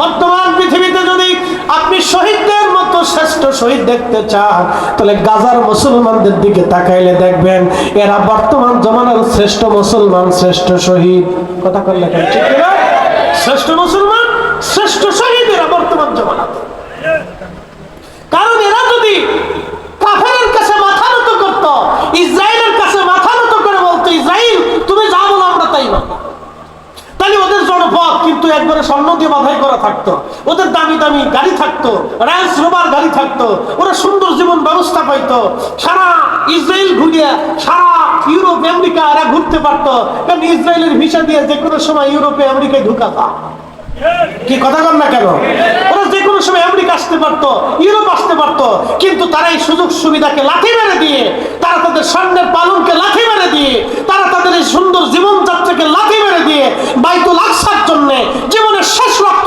বর্তমান পৃথিবীতে যদি আপনি শহীদদের মতো শ্রেষ্ঠ শহীদ দেখতে চান, তাহলে গাজার মুসলমানদের দিকে তাকাইলে দেখবেন, এরা বর্তমান জমানার শ্রেষ্ঠ মুসলমান, শ্রেষ্ঠ শহীদ। কথা করলে ঠিক শ্রেষ্ঠ মুসলমান শ্রেষ্ঠ শহীদ এরা বর্তমান জমানাতে কারণ এরা যদি কাফেরের কাছে মাথা নত করত ইসরায়েলের কাছে মাথা নত করে বলতো ইসরায়েল তুমি যা বলো আমরা তাই মানবো তাহলে ওদের জনপদ কিন্তু একবারে স্বর্ণ দিয়ে বাধাই করা থাকতো। ওদের দামি দামি গাড়ি থাকতো র্যান্স রোবার গাড়ি থাকতো, ওরা সুন্দর জীবন ব্যবস্থা পাইতো। সারা ইসরায়েল ঘুরিয়ে, সারা ইউরোপ, আমেরিকা এরা ঘুরতে পারতো। কারণ ইসরায়েলের ভিসা দিয়ে যে কোনো সময় ইউরোপে, আমেরিকায় ঢুকা যায়। কি কথা কর না কেন? ওরা যে কোনো সময় আমেরিকা আসতে পারতো, ইউরোপ আসতে পারতো, কিন্তু তারা এই সুযোগ সুবিধাকে লাথি মেরে দিয়ে, তারা তাদের স্বর্ণের পালনকে লাথি মেরে দিয়ে, তারা তাদের এই সুন্দর জীবনযাত্রাকে লাথি মেরে দিয়ে বাইতুল আকসার জন্য জীবনের শেষ রক্ত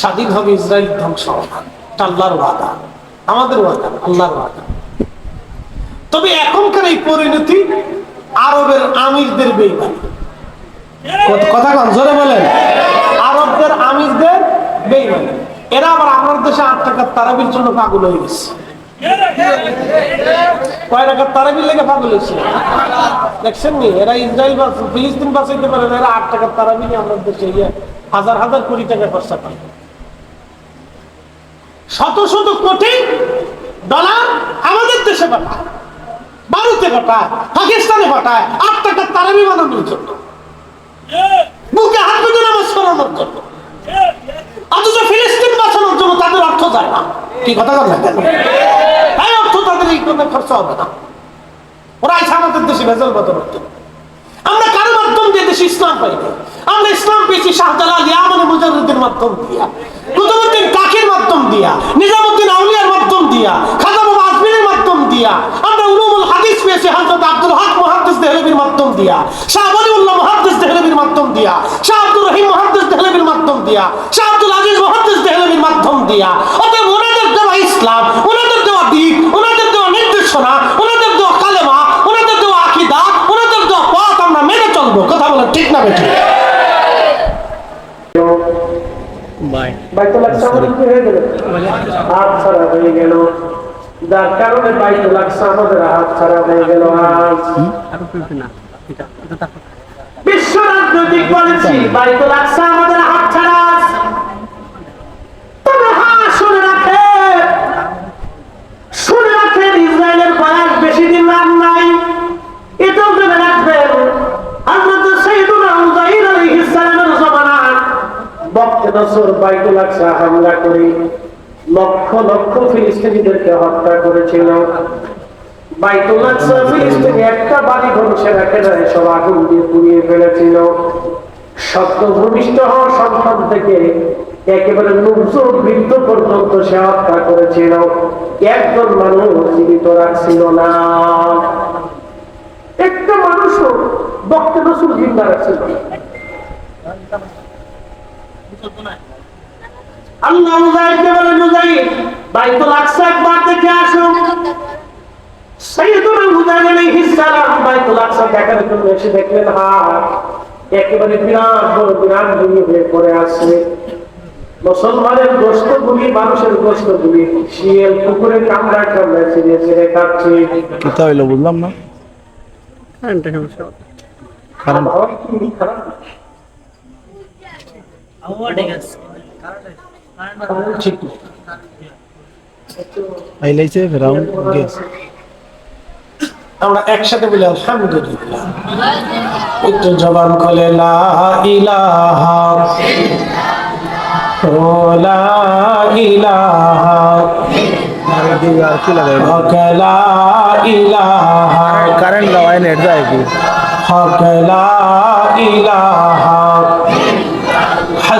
স্বাধীন হবে ইসরায়েল ধ্বংস। আল্লাহর ওয়াদা। আমাদের ওয়াদা, আল্লাহর ওয়াদা। তবে এখনকার এই পরিণতি আরবের আমিরদের বেইমানি। কথা কন, জোরে বলেন। আরবদের আমিরদের বেইমানি। এরা আবার আমার দেশে আট টাকার তারাবির জন্য পাগল হয়ে গেছে। কয় টাকার তারাবির লেগে পাগল হয়েছে? দেখছেন নি? এরা ইসরায়েল বাঁচাইতে পারে এরা আট টাকার তারাবি আমাদের দেশে ইয়ে হাজার হাজার কোটি টাকা খরচা পায় শত শত কোটি ডলার আমাদের দেশে পাঠায়, ভারতে পাঠায়, পাকিস্তানে পাঠায়, আট টাকার তারাবি বানানোর জন্য। বুকে হাত পেতে নামাজ পড়ানোর জন্য। অথচ ফিলিস্তিন বাঁচানোর জন্য তাদের অর্থ যায় না। কি কথা কথা এই অর্থ তাদের এই কোনো খরচা হবে না। ওরা আছে আমাদের দেশে ভেজাল বাঁচানোর জন্য আমরা কারও মাধ্যম দিয়ে দেশে ইসলাম পাইনি। আমরা ইসলাম পেয়েছি শাহজালাল ইয়ামানে মুজাহিদের মাধ্যম দিয়া। দিয়া, নিজামুদ্দিন আউলিয়ার মাধ্যম দিয়া, খাজা বাবা আজমিরের মাধ্যম দিয়া, আমরা উলুমুল হাদিস পেয়েছি হযরত আব্দুল হক মুহাদ্দিস দেহলভির মাধ্যম দিয়া, শাহ ওয়ালিউল্লাহ মুহাদ্দিস দেহলভির মাধ্যম দিয়া, শাহ আব্দুর রহিম মুহাদ্দিস দেহলভির মাধ্যম দিয়া, শাহ আব্দুল আজিজ মুহাদ্দিস দেহলভির মাধ্যম দিয়া, অতএব ওনাদের দেওয়া ইসলাম, ওনাদের দেওয়া দিক ওনাদের দেওয়া নির্দেশনা, ওনাদের দেওয়া কালেমা, ওনাদের দেওয়া আকীদা, ওনাদের দেওয়া পথ আমরা মেনে চলবো, কথা বলে ঠিক না বেঠিক। বাইতুল আকসা আমাদের কি হয়ে গেল? হাত ছাড়া হয়ে গেল। যার কারণে বাইতুল আকসা আমাদের হাত ছাড়া হয়ে গেল আজ। বিশ্ব রাজনৈতিক বাইতুল আকসা হাত নসর বাইতুল আকসা হামলা করে লক্ষ লক্ষ ফিলিস্তিনিদেরকে হত্যা করেছিল। আকসা ফিলিস্তিনি একটা বাড়ি ধ্বংসে রাখে না সব আগুন দিয়ে পুড়িয়ে ফেলেছিল। সত্য ভূমিষ্ঠ সন্তান থেকে একেবারে বৃদ্ধ পর্যন্ত সে হত্যা করেছিল। একজন মানুষ জীবিত রাখছিল না। একটা মানুষও বক্তে নসুর জিন্দা রাখছিল। আল্লাহ মুজাহিদকে বলে মুজাহিদ বাইতুল আকসা একবার দেখে আসো। সাইয়েদুনা মুজাহিদ আলাইহিস সালাম বাইতুল আকসা দেখার জন্য এসে দেখলেন হ্যাঁ একেবারে বিরাট বড় বিরাট ভূমি হয়ে পড়ে আছে। মুসলমানের গোস্ত গুলি মানুষের গোস্ত গুলি শিয়াল পুকুরে কামড়ায় কামড়ায় ছিঁড়ে ছিঁড়ে খাচ্ছে কোথা হইল বুঝলাম না। কারণ আবহাওয়া কি খারাপ? আইলাইছে ফেরাউন গেস আমরা একসাথে বলি আলহামদুলিল্লাহ। একটু জবান খোলে লা ইলাহা ও লা ইলাহা কারেন্ট লাগাই নেট যায় কি হক লা ইলাহা।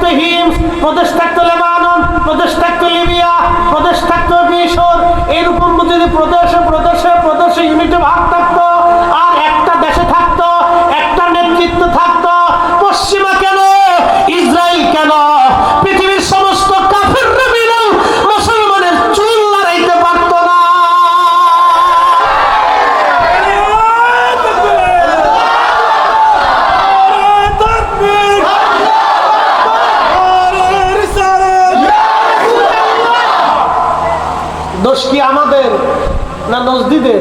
থাকতো হিমস প্রদেশ থাকতো লেবানন, প্রদেশ থাকতো লিবিয়া, প্রদেশ থাকতো মিশর। এরকম যদি প্রদেশে প্রদেশে না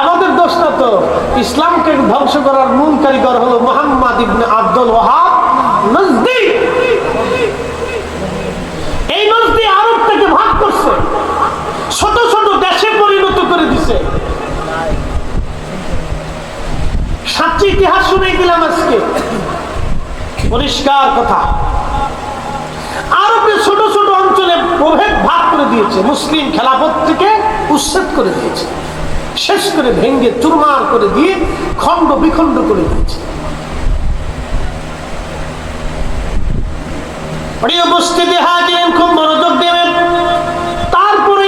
আমাদের দোষ না তো। ইসলামকে ধ্বংস করার মূল কারিগর হলো মোহাম্মদ ইবনে আব্দুল ওয়াহাব এই আরব থেকে ভাগ করছে। ছোট ছোট দেশে পরিণত করে দিছে। সাতটি ইতিহাস শুনে দিলাম আজকে। পরিষ্কার কথা। আরবে ছোট ছোট অঞ্চলে প্রভেদ ভাগ করে দিয়েছে। মুসলিম খেলাফত থেকে উচ্ছেদ করে দিয়েছে। শেষ করে ভেঙ্গে চুরমার করে দিয়ে খণ্ড বিখণ্ড করে দিয়েছে। তারপরে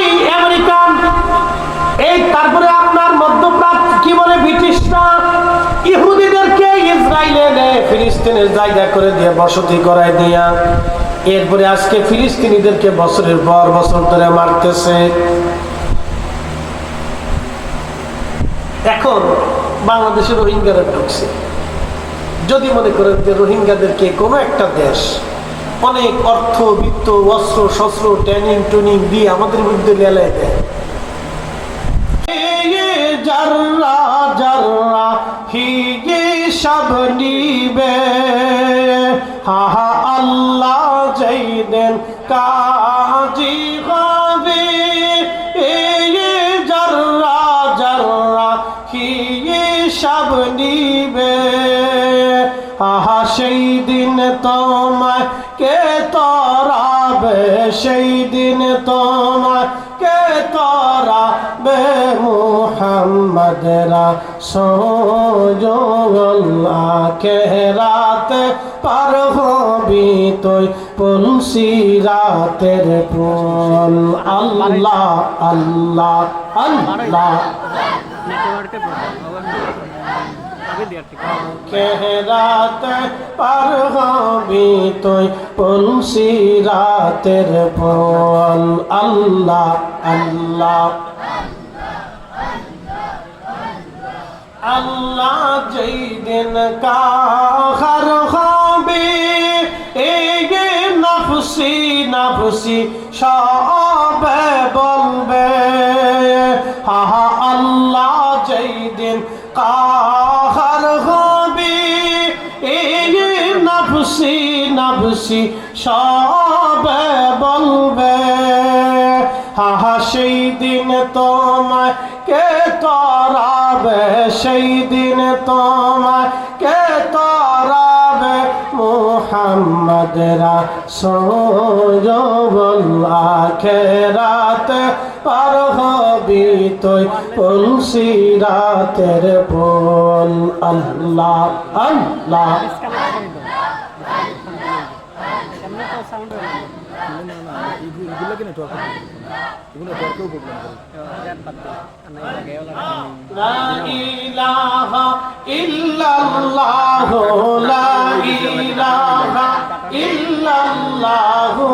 এই তারপরে আপনার কি বলে ব্রিটিশরা? ইহুদিদেরকে ইসরায়েলে করে দিয়ে বসতি করায় দিয়া। এরপরে আজকে ফিলিস্তিনিদেরকে বছরের পর বছর ধরে মারতেছে। এখন বাংলাদেশে রোহিঙ্গারা ঢুকছে। যদি মনে করেন যে রোহিঙ্গাদেরকে কোনো একটা দেশ অনেক অর্থ, বিত্ত, অস্ত্র, শস্ত্র, ট্যানিং, টুনিং দিয়ে আমাদের বিরুদ্ধে লেলায় দেয়। হা আল্লাহ যাই দেন কাজী সেই দিন তোমায় কে তরাবে মুহাম্মদ রাসূলুল্লাহ কে রাতে পার হবি তুই পুলসি রাতের পুল আল্লাহ আল্লাহ আল্লাহ। কেহরাত পার হবি তুই পুলসি রাতের পল আল্লাহ আল্লাহ আল্লাহ যেই দিন কাহার হবে, এই নফসি নফসি সবে বলবে। হা, আল্লাহ যেই দিন কাহার নফসি সবে বলবে হা হা সেই দিন তোমায় কে তরাবে, সেই দিন তোমায় কে তরাবে, মোহাম্মদ রাসূলুল্লাহ খেরাত পার হবি তুই পুলসি রাতের পোল আল্লাহ আল্লাহ। দরকার এগুলো দরকারও পড়বে না। ইল্লাল্লাহ লা ইলাহা ইল্লাল্লাহু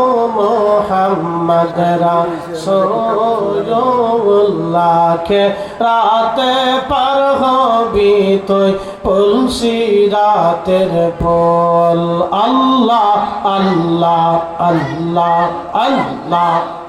রাতে পার হবি তুই পুলসি রাতের পল। আল্লাহ আল্লাহ আল্লাহ আল্লাহ।